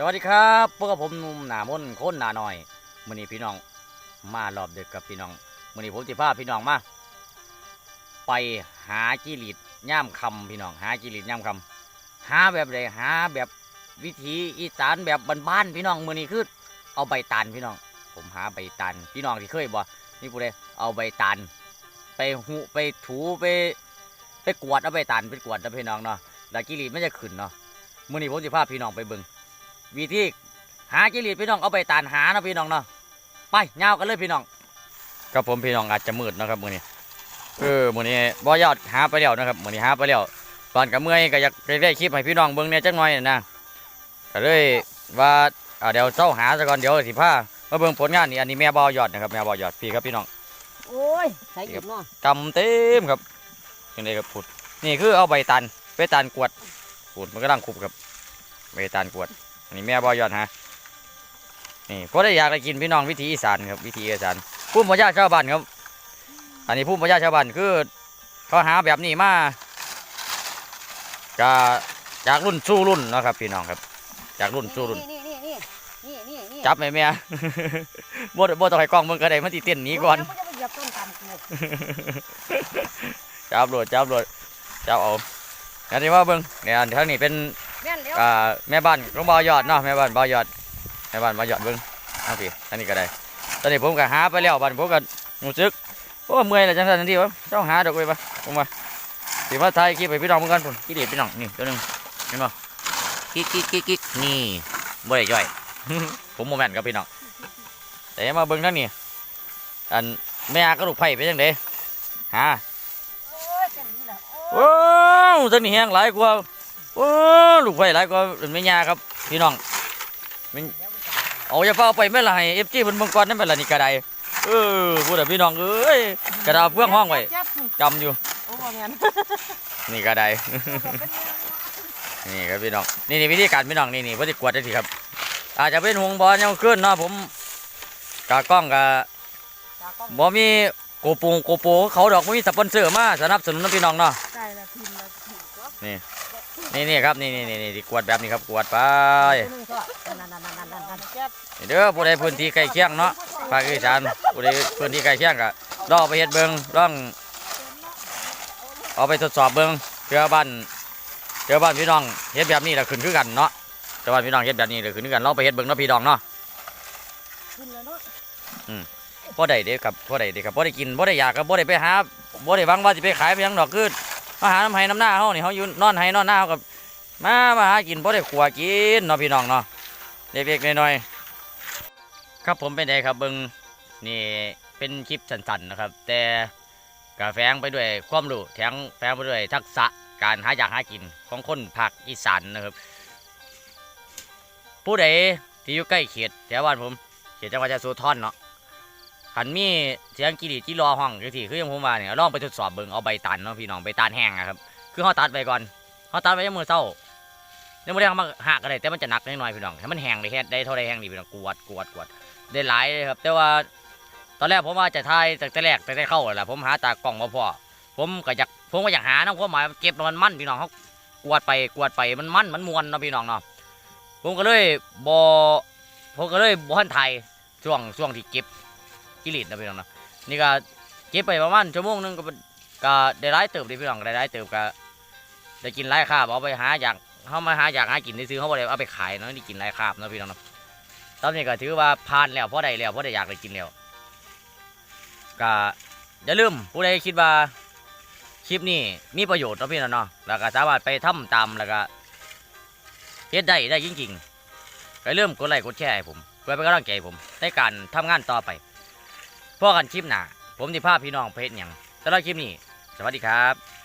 สวัสดีครับพวกผมหนุ่มหนามนค้นหนาหน่อยมือนี้พี่น้องมารอบดึกกับพี่น้องมือนี้ผมสิพาพี่น้องมาไปหาจิริตย่ามคำพี่น้อง หาจิริตย่ามคำหาแบบใดหาแบบวิถีอีสานแบบบ้านๆพี่น้องมือนี้คือเอาใบตาลพี่น้อง ผมหาใบตาลพี่น้องที่เคยบ่นี่ผู้ใดเอาใบตาลไปหุไปถูไป ไปกวดเอาใบตาลไปกวดนะพี่น้องเนาะแล้วจิริตมันจะขึ้นเนาะมือนี้ผมสิพาพี่น้องไปเบิ่ง วิธีหาจิริตพี่น้องเอาไปตานหานะพี่น้องเนาะไปยาวกันเลยพี่น้องครับผมพี่น้องอาจจะมืดนะครับมื้อนี้เออมื้อนี้บ่ยอดหาไปแล้วนะครับมื้อนี้หาไปแล้วตอนกับเมื่อยก็อยากได้คลิปให้พี่น้องเบิ่งเนี่ยจักหน่อยน่ะนะก็เลยว่าอ่าเดี๋ยวเจ้าหาซะก่อนเดี๋ยวสิพามาเบิ่งผลงานนี่อันนี้แม่บ่ยอดนะครับแม่บ่ยอดพี่ครับพี่น้องโอ้ยใส่หยุดเนาะกำเต็มครับยังไงครับผุดนี่คือเอาใบตันไปตันกวดผุดมันก็ดังคุบครับใบตันกวด อันนี้แม่บ่ยอดฮะนี่พอได้อยากได้กินพี่น้องวิถีอีสานครับวิถีอีสานผู้ปัญญาชาวบ้านครับ อันนี้ผู้ปัญญาชาวบ้านคือเขาหาแบบนี้มาจะจากรุ่นสู่รุ่นเนาะครับ พี่น้องครับ จากรุ่นสู่รุ่นนี่นี่นี่นี่นี่นี่จับไหมแม่บ่บ่ต้องให้กล้องมึงก็ได้มันติเต้นหนีก่อนมัจะไปเหยียบต้นตามกูจับโหลดจับโหลดจับเอาอันนี้ว่าเบิ้งเนี่ยอันทางนี้เป็น แม่นแล้วอ่าแม่บ้านของบ่าวยอดเนาะแม่บ้านบ่าวยอดแม่บ้านบ่าวยอดเบิ้งเอาพี่อันนี้ก็ได้ ตอนนี้ผมก็หาไปแล้วบ้านผมก็รู้สึกโอ้เมื่อยแล้วจังซั่นทันทีวะเจ้าหาดอกไว้ปะผมว่าสิมาถ่ายคลิปให้พี่น้องเหมือนกันพุ่นกี่เด็ดพี่น้องนี่ตัวหนึงเห็นบ่กิ๊กกิ๊กกิ๊กกิ๊กนี่บ่ได้ย่อย ผมโมแมนครับพี่น้องแต่มาเบิ้งทางนี้อันแม่กระดูกไผ่เป็นจังไดหาโอ้ยเส้นนี้แหละโอ้ยว้าวตัวนี้แห้งหลายกว่า โอ้ลูกไฟหลายกว่าเป็นไม่ยาครับ พี่น้องมันเอาอย่าเฝ้าไปไม่ละให้เอฟจีมันเมืองก่อนนั่นเป็นละนี่กระไดเออพูดแต่พี่น้องเอ้ยกระดาษเพื่องห้องไว้เจ็บจำอยู่โอ้บ่แม่นนี่กระไดนี่ครับพี่น้องนี่นี่วิธีการพี่น้องนี่นี่เพื่อที่กวดได้ทีครับ อาจจะเป็นห่วงบอลยังขึ้นเนาะผมกากล้องกะจากกล้องบ่มีโกปูโกโปเขาดอกบ่มีสปอนเซอร์มาสนับสนุนนะพี่น้องเนาะใกล้แล้วพิมพ์แล้วพิมพ์ก็นี่นี่ครับนี่นี่นี่นี่กวดแบบนี้ครับกวดไปตัวหนึงก็นั่นนั่นนั่นนั่นนั่นเจ็บนี่เด้อผู้ใดพื้นที่ใกล้เคียงเนาะภาคอีสานผู้ใดพื้นที่ใกล้เคียงก็ลองเอาไปเฮ็ดเบิ่งลองเอาไปทดสอบเบิ่งเพื่อบ้านเพื่อบ้านพี่น้องเฮ็ดแบบนี้แล้วขึ้นคือกันเนาะแต่ว่าพี่น้องเฮ็ดแบบนี้แล้วขึ้นคือกันลองไปเฮ็ดเบิ่งเนาะพี่น้องเนาะขึ้นแล้วเนาะบ่ได้เด้ครับบ่ได้เด้ครับบ่ได้กินบ่ได้อยากครับบ่ได้ไปหาบ่ได้หวังว่าสิไปขายไปหยังดอกคือ มาหาน้ำไห้น้ำหน้าเฮานี่เฮาอยู่นอนไห้นอนหน้าเฮากับมามาหากินบ่ได้ขัวกินเนาะพี่น้องเนาะเล็กๆน้อยๆครับผมเป็นไดครับเบิงนี่เป็นคลิปสั้นๆนะครับ แต่กาแฝงไปด้วยความรู้แถมแฝงไปด้วยทักษะการหาอยากหากินของคนภาคอีสานนะครับ ผู้ใดที่อยู่ใกล้เขตแถวบ้านผมเขตจังหวัดยะโสธรเนาะ ขันมีเสียงกีดีที่รอห้องจังซี่คือยังผมว่าเนี่ยลองไปทดสอบเบิ่งเอาใบตันเนาะพี่น้องใบตานแห้งอะครับ คือเขาตัดไปก่อนเขาตัดไว้ยังมือเศร้ายังไม่ได้เอามาหักอะไรแต่มันจะหนักนิดหน่อยพี่น้องให้มันแห้งได้แค่ได้เท่าไรแห้งดีพี่น้องกวดกวดกวดได้หลายเลยครับ แต่ว่าตอนแรกผมว่าจะทายแต่แต่แรกแต่แต่เข้าแหละผมหาตากล้องมาพอผมก็อยากผมก็อยากหานะความหมายเก็บมันมันพี่น้องเขากวดไปกวดไปมันมันมันมวนเนาะพี่น้องเนาะผมก็เลยบอผมก็เลยบอทันไทยช่วงช่วงที่เก็บ กิริตนะพี่น้องนะนี่ก็เก็บไปประมาณชั่วโมงนึงก็เป็นก็ได้ร้ายเติบดีพี่น้องได้ร้ายเติบก็ได้กินไร้คาบเอาไปหาอยากเขามาหาอยากหากินได้ซื้อเขาบ่ได้เอาไปขายเนาะนี่กินไร้คาบเนาะพี่น้องเนาะตอนนี้ก็ถือว่าผ่านแล้วเพราะได้แล้วเพราะได้อยากได้กินแล้วก็อย่าลืมผู้ใดคิดว่าคลิปนี้มีประโยชน์เนาะพี่น้องเนาะแล้วก็สามารถไปทำตามแล้วก็เฮ็ดได้ได้จริงๆก็อย่าลืมกดไลค์กดแชร์ให้ผมเพื่อเป็นกำลังใจผมในการทำงานต่อไป พ่อกันคลิปหนาผมที่พาพี่น้องเพจอย่างสำหรับคลิปนี้ สวัสดีครับ